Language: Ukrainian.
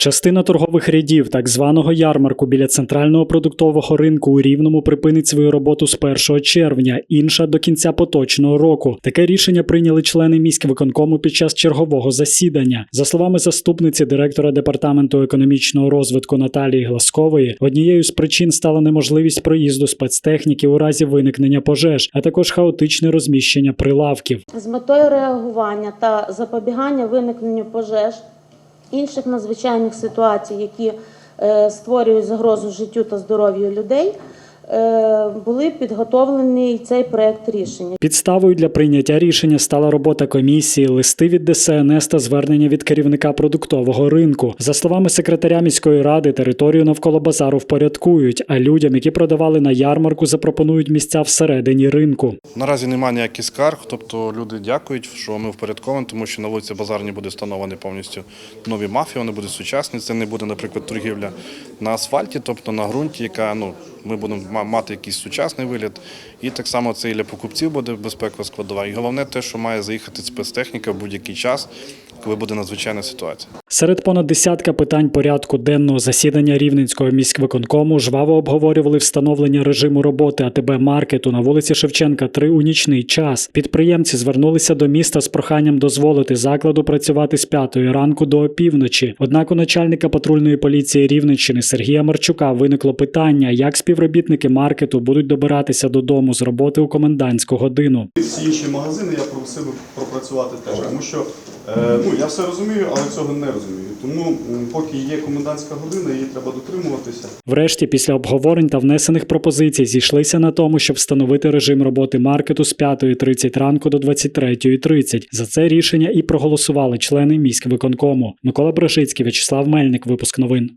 Частина торгових рядів так званого ярмарку біля центрального продуктового ринку у Рівному припинить свою роботу з 1 червня, інша до кінця поточного року. Таке рішення прийняли члени міськвиконкому під час чергового засідання. За словами заступниці директора департаменту економічного розвитку Наталії Гласкової, однією з причин стала неможливість проїзду спецтехніки у разі виникнення пожеж, а також хаотичне розміщення прилавків. З метою реагування та запобігання виникненню пожеж, інших надзвичайних ситуацій, які е, створюють загрозу життю та здоров'ю людей, були підготовлений цей проект рішення. Підставою для прийняття рішення стала робота комісії, листи від ДСНС та звернення від керівника продуктового ринку. За словами секретаря міської ради, територію навколо базару впорядкують, а людям, які продавали на ярмарку, запропонують місця всередині ринку. Наразі немає ніяких скарг, тобто люди дякують, що ми впорядковані, тому що на вулиці Базарні буде встановлені повністю нові мафії, вони будуть сучасні. Це не буде, наприклад, торгівля на асфальті, тобто на ґрунті, яка ну ми будемо ма- мати якийсь сучасний вигляд. І так само це і для покупців буде безпекова складова. І головне те, що має заїхати спецтехніка в будь-який час, коли буде надзвичайна ситуація. Серед понад десятка питань порядку денного засідання Рівненського міськвиконкому жваво обговорювали встановлення режиму роботи АТБ маркету на вулиці Шевченка 3 у нічний час. Підприємці звернулися до міста з проханням дозволити закладу працювати з 5 ранку до опівночі. Однак у начальника патрульної поліції Рівненщини Сергія Марчука виникло питання, як співробітники маркету будуть добиратися додому з роботи у комендантську годину. Всі інші магазини я просив би пропрацювати теж, тому що е, ну я все розумію, але цього не розумію. Тому поки є комендантська година, її треба дотримуватися. Врешті, після обговорень та внесених пропозицій, зійшлися на тому, щоб встановити режим роботи маркету з 5.30 ранку до 23.30. За це рішення і проголосували члени міськвиконкому. Микола Брошицький, В'ячеслав Мельник. Випуск новин.